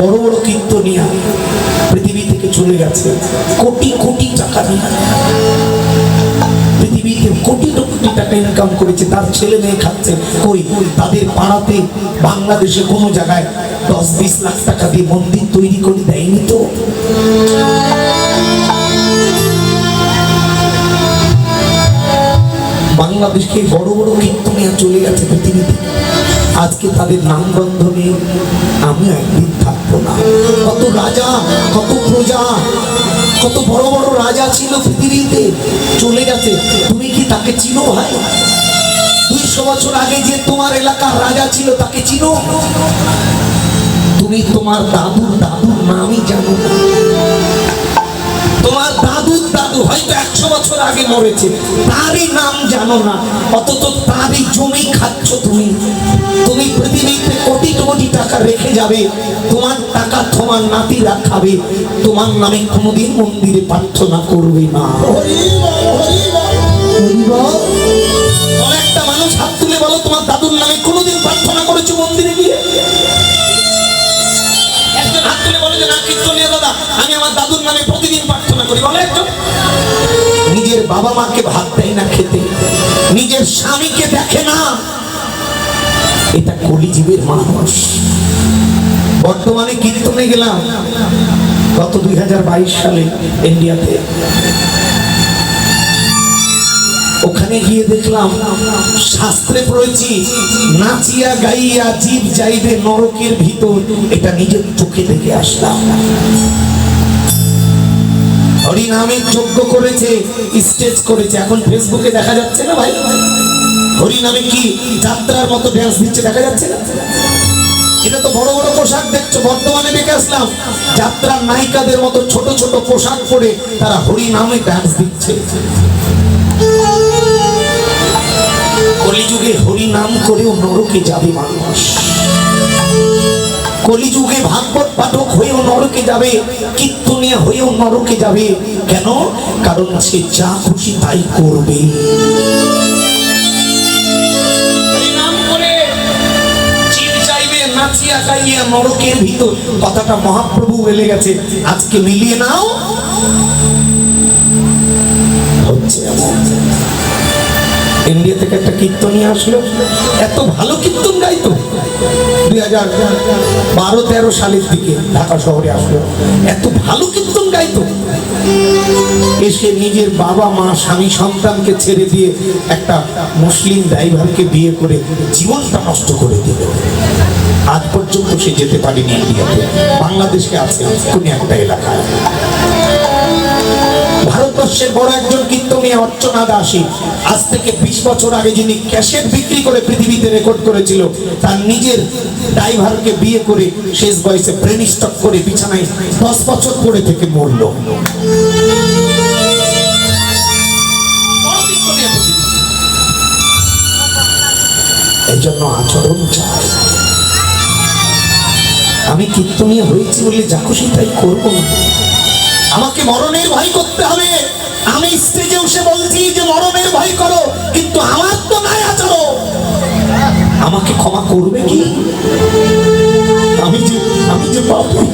বড় বড় কীর্তনিয়া পৃথিবী থেকে চলে গেছে। কোটি কোটি টাকা নিয়ে। পৃথিবীতে কোটি কোটি টাকা ইনকাম করেছে, তার ছেলে মেয়ে খাচ্ছে কই? তাদের পাড়াতে বাংলাদেশে কোনো জায়গায় দশ বিশ লাখ টাকা দিয়ে মন্দির তৈরি করে দেয়নি তো? বাংলাদেশকে বড় বড় কীর্তনিয়া চলে গেছে পৃথিবীতে আজকে তাদের নাম নেই আমি একদিন থাকব না। কত রাজা, কত প্রজা, কত বড় বড় রাজা ছিল পৃথিবীতে, চলে গেছে। তুমি কি তাকে চিনো ভাই? দুইশো বছর আগে যে তোমার এলাকার রাজা ছিল, তাকে চিনো? তুমি তোমার দাদুর দাদুর নামই জানো না। তোমার দাদুর দাদু হয়তো একশো বছর আগে মরেছে। তারই নাম জানো না, অথচ তারই জমি খাচ্ছ তুমি। তুমি পৃথিবীতে কোটি কোটি টাকা রেখে যাবে, তোমার টাকা তোমার নাতিরা খাবে তোমার নামে কোনোদিন মন্দিরে প্রার্থনা করবে না। একটা মানুষ হাত তুলে বলো, তোমার দাদুর নামে কোনোদিন নিজের বাবা মাকে ভাত দেয় না খেতে, নিজের স্বামীকে দেখে না। এটা কলিজীবের মানুষ। বর্তমানে কীর্তনে গেলাম, গত দুই সালে ইন্ডিয়াতে। ওখানে গিয়ে দেখলাম, শাস্ত্রে পড়েছি, নাচিয়া গাইয়া জীব যাইবে নরকের ভিতর, এটা নিজের চোখে দেখে আসলাম। হরিনামের যজ্ঞ করেছে স্টেজ করেছে। এখন ফেসবুকে দেখা যাচ্ছে না ভাই? হরিনামে কি যাত্রার মতো ড্যান্স দিচ্ছে দেখা যাচ্ছে না? এটা তো বড় বড় পোশাক দেখছ, বর্তমানে দেখে আসলাম। যাত্রার নায়িকাদের মতো ছোট ছোট পোশাক পরে তারা হরিনামে ড্যান্স দিচ্ছে। কলিযুগে হরি নাম করেও নরকে যাবে মানুষ। কলিযুগে ভাগবত পাঠক হয়েও নরকে যাবে, কীর্তনিয়া হয়েও নরকে যাবে। কেন? কারণ সে যা খুশি তাই করবে। নরকের ভিতর। কথাটা মহাপ্রভু বলে গেছে। আজকে মিলিয়ে নাও। থেকে একটা কীর্তনী আসলো। এত ভালো কীর্তন গাইতো। দুই হাজার বারো তেরো সালের দিকে ঢাকা শহরে আসলো। এত ভালো কীর্তন গাইতো। এসে নিজের বাবা মা, স্বামী, সন্তানকে ছেড়ে দিয়ে একটা মুসলিম ড্রাইভারকে বিয়ে করে জীবনটা নষ্ট করে দিল। আজ পর্যন্ত সে যেতে পারেনি ইন্ডিয়াতে। বাংলাদেশে আছে কোন একটা এলাকায়। ভারতবর্ষের বড় একজন কীর্তনী অর্চনা দাসী, আজ থেকে বিশ বছর আগে যিনি ক্যাসেট বিক্রি করে পৃথিবীতে রেকর্ড করেছিল, তার নিজের ড্রাইভারকে বিয়ে করে শেষ বয়সে ব্রেন স্টক করে বিছানায় দশ বছর পরে থেকে মরল। এই জন্য আচরণ চাই। আমি কীর্তনীয় হয়েছি বলে যা খুশি তাই করব না। আমাকে মরণের ভয় করতে হবে। আমি স্টেজে উঠে বলছি যে, মরণের ভয় করো, কিন্তু আমার তো নাই আচরো আমাকে ক্ষমা করবে কি? আমি যে আমি যে পাপি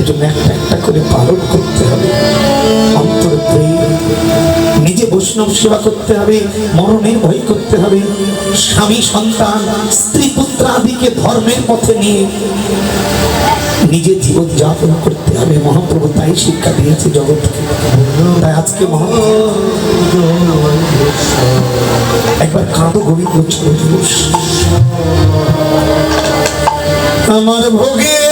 এজন্য একটা একটা করে পালন করতে হবে। অন্তর নিজে বৈষ্ণব সেবা করতে হবে, মরণের ভয় করতে হবে। স্বামী, সন্তান, স্ত্রী, পুত্র আদিকে ধর্মের পথে নিয়ে নিজের জীবন যাপন করতে হবে। মহাপ্রভু তাই শিক্ষা দিয়েছে জগৎকে। তাই আজকে একবার কাঁদো গভীর করছে আমার ভোগের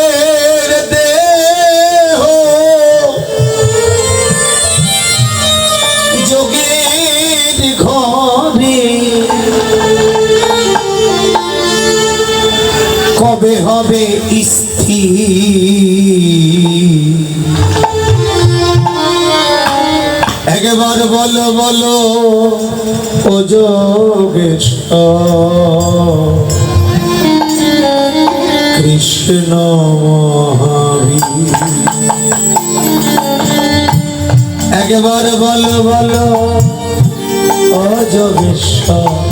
কবে হবে স্থির। একবার বলো বলো, ও যোগেশ্বর কৃষ্ণ একবার বলো বলো, ও যোগেশ্বর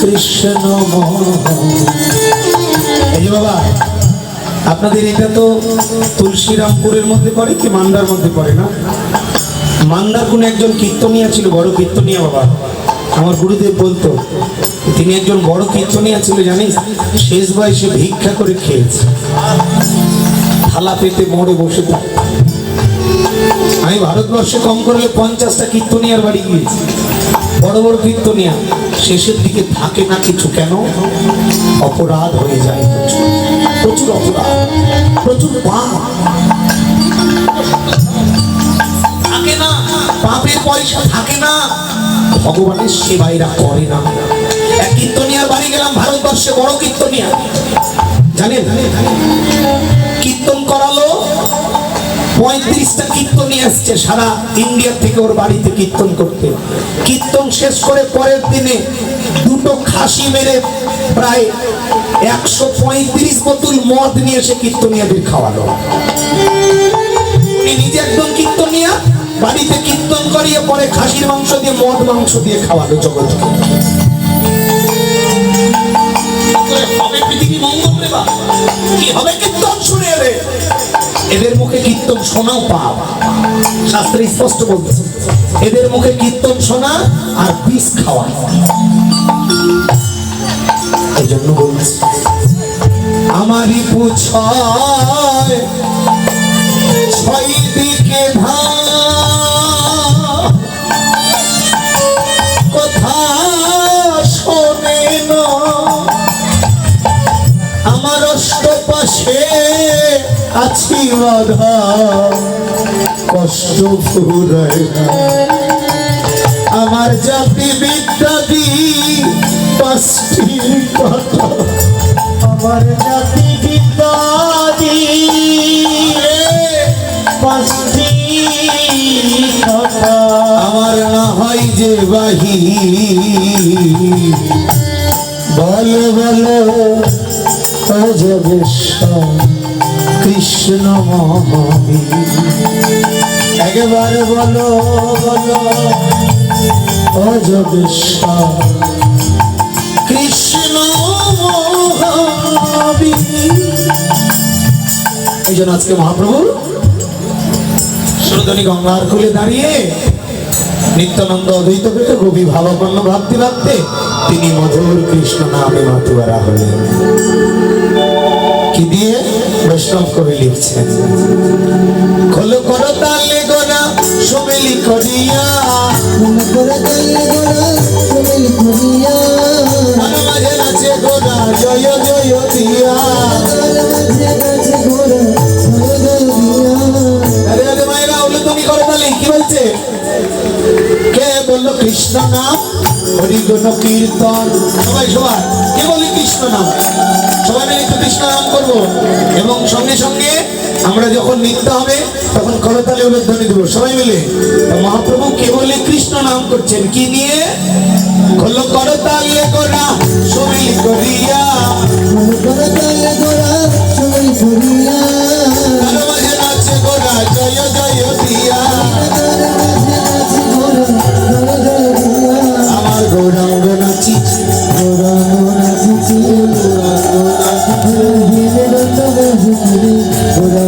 কৃষ্ণ মহাবীর। আপনাদের এটা তো তুলসীরামপুরের মধ্যে পড়ে কি মান্দার মধ্যে পড়ে না? মান্দার কোন একজন কীর্তনিয়া ছিল, বড় কীর্তনিয়া বাবা। আমার গুরুদেব বলতো, তিনি একজন বড় কীর্তনিয়া ছিল, জানিস? শেষ বয়সে ভিক্ষা করে খেয়েছে। থালা পেতে মোড়ে বসে আমি ভারতবর্ষে কম করলে পঞ্চাশটা কীর্তনিয়ার বাড়ি গিয়েছি। বড় বড় কীর্তনিয়া। শেষের দিকে থাকে না কিছু কেন? অপরাধ হয়ে যায় প্রচুর। অপরাধ। প্রচুর পাপ। থাকে না। পাপের পয়সা থাকে না। ভগবানের সেবাইরা করে না। এক কীর্তনিয়ার বাড়ি গেলাম ভারতবর্ষে, বড় কীর্তনিয়া। জানেন? কীর্তন করালো পঁয়ত্রিশটা কীর্তন নিয়ে আসছে সারা ইন্ডিয়া থেকে ওর বাড়িতে কীর্তন করতে। কীর্তন শেষ করে পরের দিনে দুটো খাসি মেরে প্রায় একশো পঁয়ত্রিশ বোতল মদ নিয়ে এসে কীর্তনিয়াদের খাওয়ালো। উনি নিজে একদম কীর্তনিয়া, বাড়িতে কীর্তন করিয়ে পরে খাসির মাংস দিয়ে মদ মাংস দিয়ে খাওয়ালো জগৎকে হবে পৃথিবী মঙ্গল রে। কি হবে কীর্তন শুনে রে এদের মুখে কীর্তন শোনাও পাপ। শাস্ত্রে স্পষ্ট বলছে, এদের মুখে কীর্তন শোনা আর বিষ খাওয়া। এই জন্য বলছি, আমারই পুছয় ছয় দিকে ধা আছি বাধা কষ্ট ফুরায় না। আমার জাতি বিদ্যাদি পাঁচটি কথা। আমার জাতি বিদ্যাদি পাঁচটি কথা। আমার না হয় যে বাহি। বল বল অজবেশ্বর কৃষ্ণ মহাবী একবার বলো বলো অজবেশ্বর কৃষ্ণ এই জন্য আজকে মহাপ্রভু সুরধনী গঙ্গার কুলে দাঁড়িয়ে নিত্যানন্দ অদ্বৈত পেতে কবি ভাবাপন্ন ভাবতে ভাবতে তিনি মধুর কৃষ্ণ নামে মাতুয়ারা হলেন। কি দিয়ে? বৈষ্ণব কবি লিখছেন। খোলো করো তালে গোনা সমেলি করিয়া। মনে করে গোড়া চলে ঘুরিয়া মন মাঝে নাচে গোনা জয় জয় দিয়া। আরে আরে মায়েরা তুমি করো তালে কি বলছে? বলল, কৃষ্ণ নাম, হরিগুণ কীর্তন। সবাই সবাই কে বলি কৃষ্ণ নাম? সবাই মিলে একটু কৃষ্ণ নাম করব। এবং সঙ্গে সঙ্গে আমরা যখন নৃত্য হবে, তখন করতালে উল্লেধ্বনি দেবো। সবাই মিলে। মহাপ্রভু কে বলে কৃষ্ণ নাম করছেন? কি নিয়ে? হলো করতালে করা সমিল করিয়া। করে চলে গোড়া চলে ঘুরিয়া তার মাঝে নাচে জয় জয় দিয়া।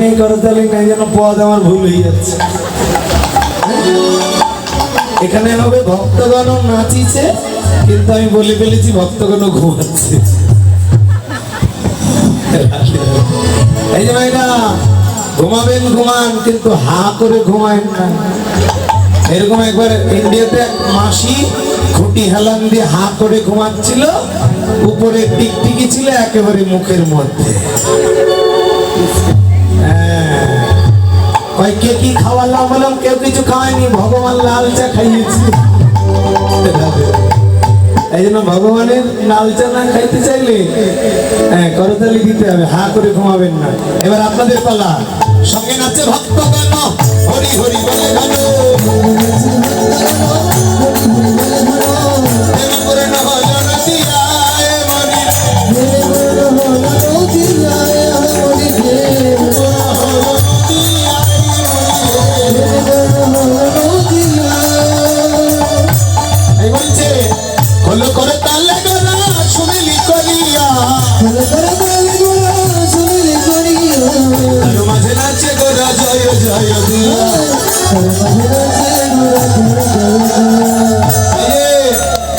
নেই যেন আমার ভুল হয়ে যাচ্ছে। এখানে হবে ভক্তগণ কিন্তু আমি বলে ফেলেছি ঘুমাচ্ছে। ঘুমাবেন, ঘুমান, কিন্তু হা করে ঘুমায় না। এরকম একবার ইন্ডিয়াতে মাসি খুঁটি হেলান দিয়ে হা করে ঘুমাচ্ছিল, উপরে টিকটিকি ছিল একেবারে মুখের মধ্যে। হ্যাঁ। কয়, কে কি খাওয়ালাম বললাম, কেউ কিছু খাওয়ায়নি, ভগবান লাল চা খাইয়েছি। এই জন্য ভগবানের লাল চানা খাইতে চাইলে হ্যাঁ করতালি দিতে হবে, হা করে ঘুমাবেন না। এবার আপনাদের পালা। সঙ্গে নাচে ভক্ত হরি হরি বলে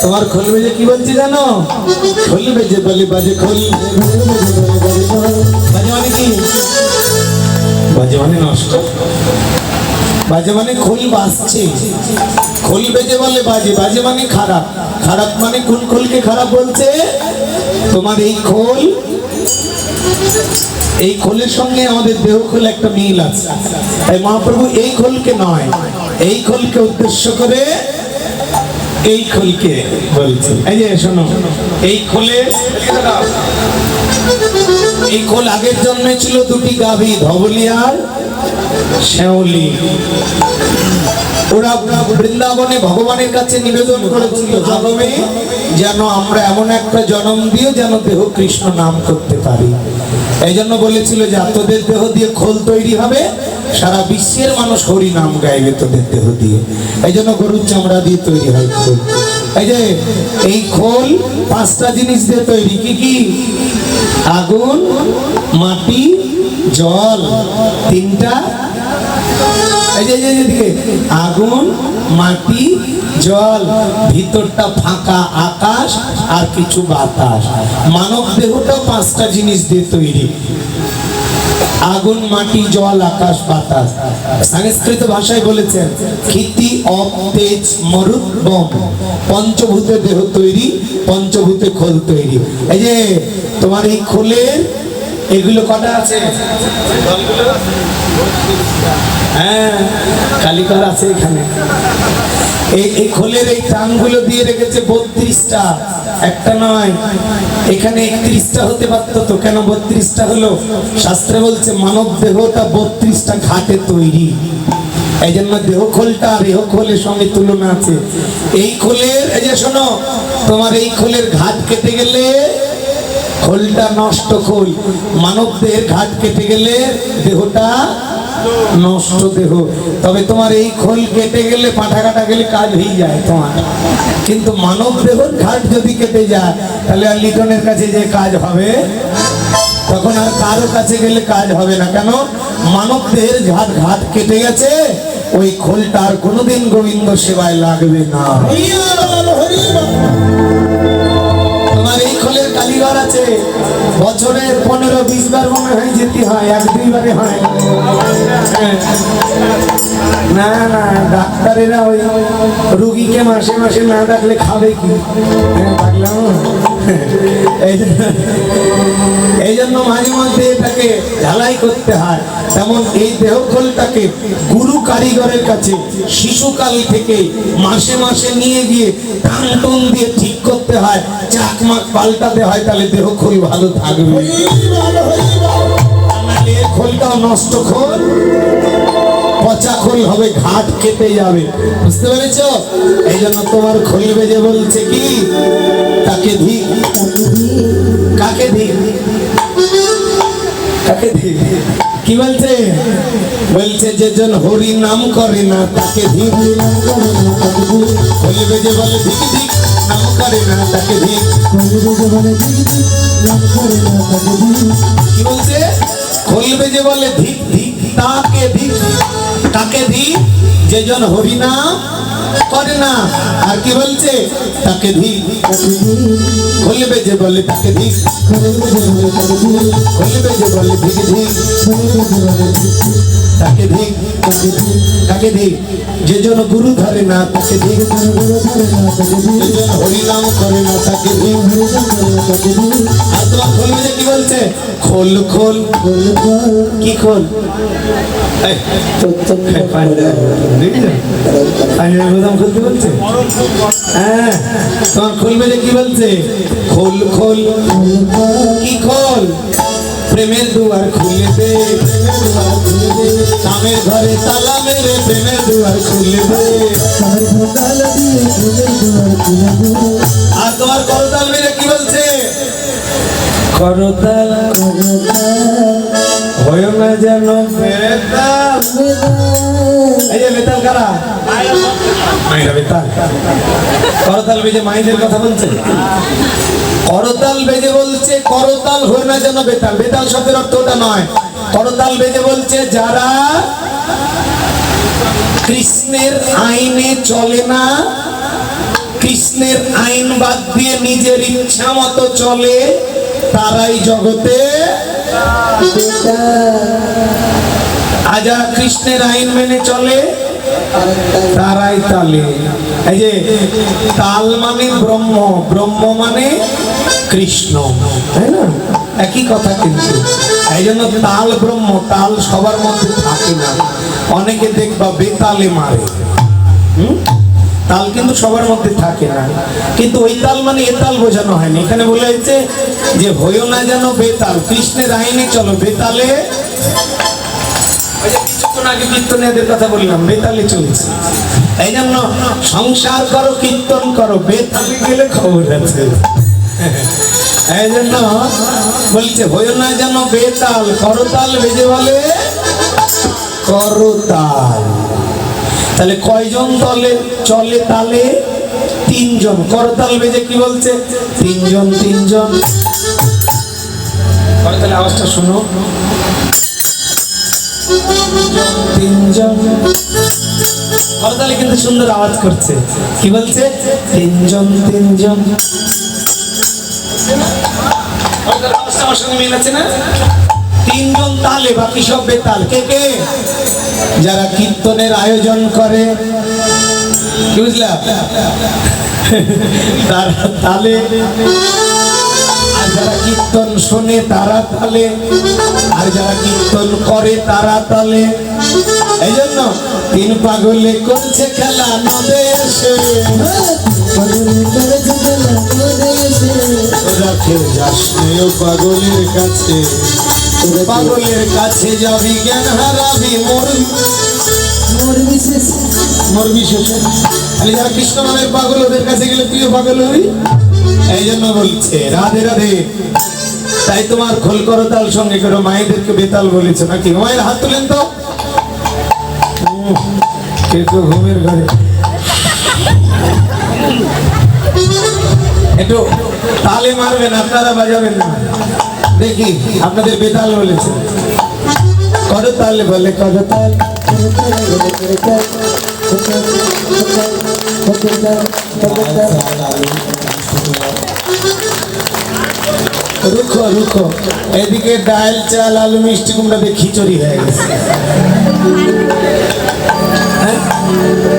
তোমার খোল বেজে কি বলছি জানো? খোল বেজে বলে বাজে খোল। বাজে মানে কি? বাজে মানে নষ্ট। বাজে মানে খোল বাজছে। খোল বেজে বলে বাজে বাজে মানে খারাপ। খারাপ মানে কোন খোলকে খারাপ বলছে। তোমার এই খোল এই খোলের সঙ্গে আমাদের দেহ খোল একটা মিল আছে। তাই মহাপ্রভু এই খোলকে নয়, এই খোলকে উদ্দেশ্য করে এই খোলকে বলছে। এই যে শোনো, এই খোলে, এই খোল আগের জন্মে ছিল দুটি গাভী, ধবলি আর শ্যাওলি। ওরা বৃন্দাবনে ভগবানের কাছে নিবেদন করেছিল জন্মে যেন আমরা এমন একটা জন্ম দিয়ে যেন দেহ কৃষ্ণ নাম করতে পারি। এই জন্য বলেছিল যে তোদের দেহ দিয়ে খোল তৈরি হবে? সারা বিশ্বের মানুষ হরি নাম গাইবে তোদের দেহ দিয়ে। এই জন্য গরুর চামড়া দিয়ে তৈরি হয় খোল। এই যে, এই খোল পাঁচটা জিনিস দিয়ে তৈরি। কি কি? আগুন, মাটি, জল, তিনটা আগুন মাটি, জল, ভিতরটা ফাঁকা আকাশ আর কিছু বাতাস। মানব দেহটা পাঁচটা জিনিস দিয়ে তৈরি। আগুন, মাটি, জল, আকাশ, বাতাস। সংস্কৃত ভাষায় বলেছেন, ক্ষিতি, অপ, তেজ মরুত বম। পঞ্চভূতে দেহ তৈরি, পঞ্চভূতে খোল তৈরি। এই যে, তোমার এই খোলের এগুলো কটা আছে? হ্যাঁ কালিকার আছে এখানে। এই খোলের এই টানগুলো দিয়ে রেখেছে বত্রিশটা। একটা নয়, এখানে একত্রিশটা হতে পারতো তো, কেন বত্রিশটা হলো? শাস্ত্রে বলছে, মানব দেহটা বত্রিশটা ঘাটে তৈরি। এই জন্য দেহ খোলটা এহ খোলের সঙ্গে তুলনা আছে। এই খোলের, এই যে শোনো, তোমার এই খোলের ঘাট কেটে গেলে খোলটা নষ্ট খোল মানব দেহের ঘাট কেটে গেলে দেহটা নষ্ট দেহ। তবে তোমার এই খোল কেটে গেলে পাঠা কাটা গেলে কাজ হয়ে যায় তোমার। কিন্তু মানব দেহর ঘাট যদি কেটে যায়, তাহলে আর লিটনের কাছে যে কাজ হবে, তখন আর কারও কাছে গেলে কাজ হবে না। কেন? মানব দেহের ঘাট ঘাট কেটে গেছে, ওই খোলটা আর কোনোদিন গোবিন্দ সেবায় লাগবে না। কালীঘর আছে। বছরে পনেরো বিশ বার মনে হয় যেতে হয় এক দুইবারে হয়। হ্যাঁ। না না ডাক্তারেরা ওই রুগীকে মাসে মাসে না ডাকলে খাবে কি? হ্যাঁ, এই জন্য- মাঝে মধ্যে এটাকে ঝালাই করতে হয়। তেমন এই দেহখোলটাকে গুরু কারিগরের কাছে শিশুকাল থেকে মাসে মাসে নিয়ে গিয়ে টান টুন দিয়ে ঠিক করতে হয়। চাকমাক পাল্টাতে হয়, তাহলে দেহ খোল ভালো থাকবে। খোলটাও নষ্ট খোল, পচা খোল হবে, ঘাট কেটে যাবে। বুঝতে পেরেছ? এই জন্য তোমার খোল বেজে বলছে কি? তাকে ধিক কাকে কাকে কি বলছে? বলছে যে জন হরি নাম করে না তাকে ধিক খোল বেজে বলে ধিক ধিক নাম করে না তাকে ধিক কি বলছে? খোল বেজে বলে ধিক ধিক তাকে ধিক তাকে ধিক যে জন হরিনাম করে না। আর কি বলছে? তাকে ধি খুলবে যে বলে তাকে ধি। খুলবে যে বলে ধি। ধি, তাকে ধি তাকে ধি। যে জন গুরু ধরে না, তাকে ধি। যে জন হরিনাম করে না, তাকে ধি। আর তোমার খুলবে যে কি বলছে? খোল খোল। কি খোল? খুলতে বলছে? হ্যাঁ তোমার খুলবে যে কি বলছে? খোল খোল। কি খোল? প্রেমের দুয়ার খুলে দে কামের ঘরে তালা মেরে প্রেমের দুয়ার খুলে দে। আর তোমার করতাল মেরে কি বলছে? করতাল হয় না যেন বেতাল বেতাল করতাল বেজে মাইদের কথা বলছে? করতাল বেজে বলছে, করতাল হয় না যেন বেতাল। বেতাল শব্দের অর্থ ওটা নয়। করতাল বেজে বলছে, যারা কৃষ্ণের আইনে চলে না, কৃষ্ণের আইন বাদ দিয়ে নিজের ইচ্ছা মতো চলে তারাই জগতে আর কৃষ্ণের আইন মেনে চলে, তারাই তালে। এই যে, তাল মানে ব্রহ্ম ব্রহ্ম মানে কৃষ্ণ, তাই না? একই কথা কিন্তু। এই জন্য তাল ব্রহ্ম, তাল সবার মধ্যে থাকে না। অনেকে দেখবা বেতালে মারে। হুম? তাল কিন্তু সবার মধ্যে থাকে না। কিন্তু ওই তাল মানে এ তাল বোঝানো হয়নি। এখানে বলে হয়েছে যে হইও না যেন বেতাল, কৃষ্ণের আইনে চলো, বেতালে ওই যে কিছুক্ষণ আগে কীর্তনীয়দের কথা বললাম, বেতালে চলছে। এই জন্য সংসার করো, কীর্তন করো, বেতালে গেলে খবর আছে। এই জন্য বলছে, হইও না যেন বেতাল করতাল বেজে বলে করতাল তাহলে কয়জন দলে চলে তালে? তিনজন। করতাল বেজে কি বলছে? তিনজন তিনজন। করতালে আওয়াজটা শোনো। তিনজন। করতালে কিন্তু সুন্দর আওয়াজ করছে। কি বলছে? তিনজন তিনজন। আওয়াজটা আমার সঙ্গে মিল আছে না? তিনজন তালে, বাকি সব বেতাল। কে কে? যারা কীর্তনের আয়োজন করে। বুঝলাম? তারা তালে। আর যারা কীর্তন শোনে তারা তালে। আর যারা কীর্তন করে তারা তালে। এই জন্য তিন পাগলে করছে খেলা নদে এসে। পাগল করেছে বেলা করে এসে তোরা কেউ যাস পাগলের কাছে। পাগলের কাছে যাবি জ্ঞান হারাবি মরবি মরবি শেষে যারা কৃষ্ণ নামের পাগল ওদের কাছে গেলে তুইও পাগল হবি? এই জন্য বলছে রাধে রাধে। তাই তোমার খোল করতাল সঙ্গে করে। মায়েদেরকে বেতাল বলেছে নাকি? মায়ের হাত তুলেন তো। কে তো ঘুমের ঘরে। একটু তালে মারবেন আপনারা বাজাবেন না। দেখি আপনাদের বেতাল বলেছে করতাল বলে করতাল রুখো রুখো। এদিকে ডাল চাল আলু মিষ্টি কুমড়াতে খিচুড়ি হয়ে গেছে। হ্যাঁ?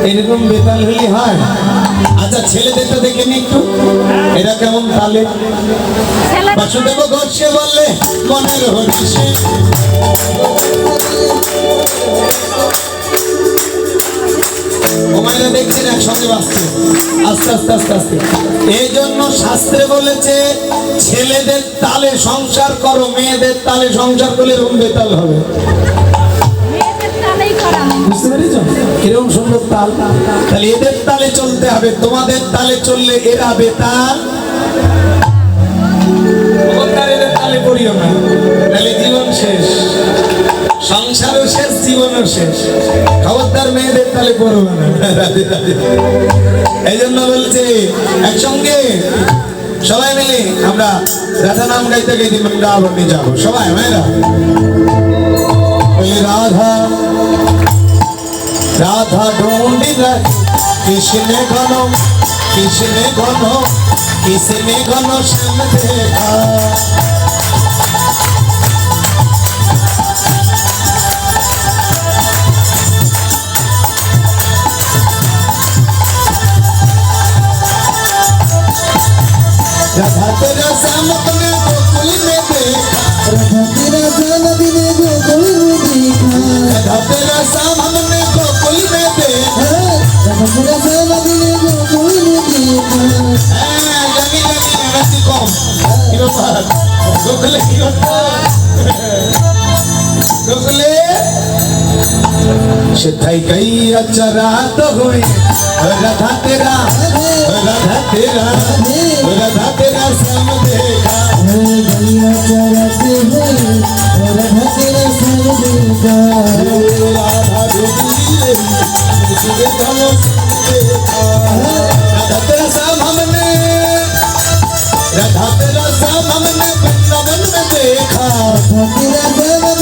এরকম বেতাল হলে হয়। আচ্ছা ছেলেদের তো দেখে নি একটু। এরা কেমন তালে? বাসুদেব ঘটছে বললে মনের হচ্ছে ওমাইরা দেখছেন একসঙ্গে বাঁচছে আস্তে আস্তে আস্তে আস্তে। এই জন্য শাস্ত্রে বলেছে ছেলেদের তালে সংসার করো মেয়েদের তালে সংসার করলে এরকম বেতাল হবে। বুঝতে পেরেছ? কীরকম সুন্দর তাল? তাহলে এদের তালে চলতে হবে। তোমাদের তালে চললে এরা বেতাল। তালে পড়িও না। সংসারও শেষ, জীবনও শেষ। খবরদার মেয়েদের তালে পড়ব না। এই জন্য বলছে, একসঙ্গে সবাই মিলে আমরা রাধা নাম গাইতে গাইতে বৃন্দাবনে যাব। সবাই মেয়েরা রাধা রাধা ঢুন্ডি কৃষ্ণে ঘন কৃষ্ণে ঘন কৃষ্ণে ঘন শ্যাম দেখা राधा तेरा श्याम अपने गोकुल में देखा राधा तेरा जन्मदिन गोकुल में देखा राधा तेरा श्याम हमने गोकुल में देखा राधा तेरा जन्मदिन गोकुल में देखा হ্যাঁ, জানি জানি এনার্জি কম কি ব্যাপার গোকুলে কি হতো গোকুলে সেটাই গাইয়া চরাত হয়ে রাধা তেরা तेरा राधा तेरा श्याम देखा भैया करत है राधा तेरा श्याम देखा राधा गोरी रे तुझे कलो देखा। राधा तेरा श्याम हमने राधा तेरा श्याम हमने वृंदावन में देखा। राधा तेरा श्याम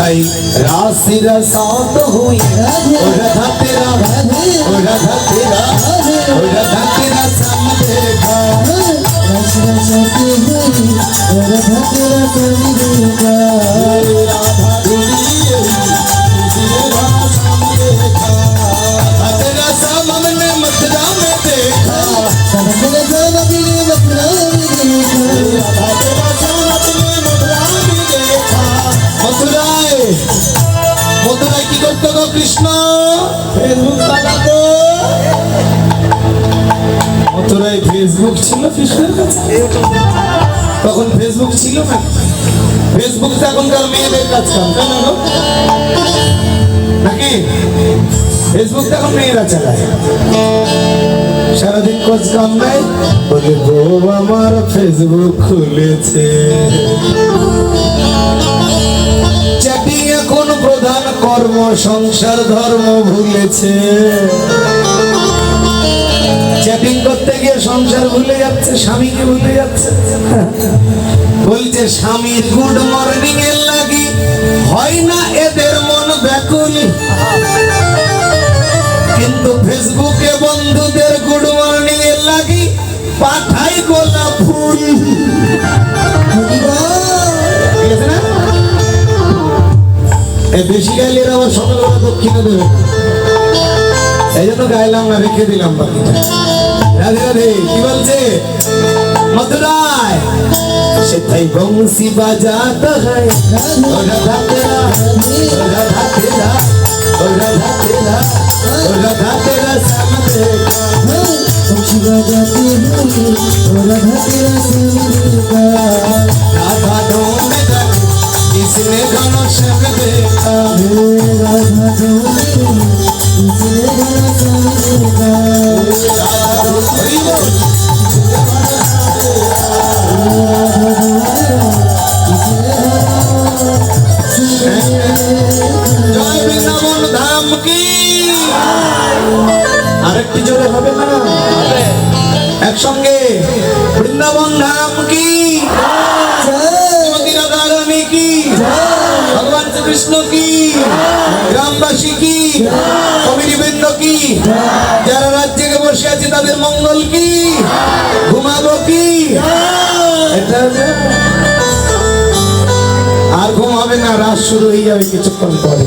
छई राशि रसात हुई ओ रधा तेरा ओ रधा तेरा ओ रधा तेरा समझे का राशि रसात हुई ओ रधा तेरा समझे का राधा तेरा समझे देखा राधा तेरा मथुरा মথুরায় কি করতো গো কৃষ্ণ? ফেসবুক চালাতো মথুরায় ফেসবুক ছিল কৃষ্ণের কাছে? তখন ফেসবুক ছিল না? ফেসবুক তো এখনকার মেয়েদের কাজ কাম তাই না নাকি? ফেসবুক তো এখন মেয়েরা চালায়। সারাদিন কোচ কাম নাই বলে বউ আমার ফেসবুক খুলেছে। কর্ম সংসার, ধর্ম ভুলেছে। চ্যাটিং করতে গিয়ে সংসার ভুলে যাচ্ছে, স্বামীকে ভুলে যাচ্ছে। বলছে, স্বামীর গুড মর্নিং এর লাগি, হয় না এদের মন ব্যাকুল? কিন্তু ফেসবুকে বন্ধুদের গুড মর্নিং এর লাগি পাঠাই গোলাপ ফুল। আমার সফলতা দক্ষিণা দেবে। এই জন্য গাইলাম না রেখে দিলাম বাকিটা। রাধে রাধে, কি বলছে? মথুরায় সেথাই বংশী বাজাতে হয়। ওরা ধাতেরা ওরা ধাতেরা ওরা ধাতেরা ওরা ধাতেরা राधा तेरा सब देखा राधा ढोल गन किसने गाना श्याम देखा राधा डोले इसने गला सब देखा राधा ढोल हरि শ্রীকৃষ্ণ কি? গ্রামবাসী কি? কমিটিবৃন্দ কি? যারা রাজ্যে বসে আছে তাদের মঙ্গল কি? ঘুমাবো কি? আর ঘুম হবে না রাস শুরু হয়ে যাবে কিছুক্ষণ পরে।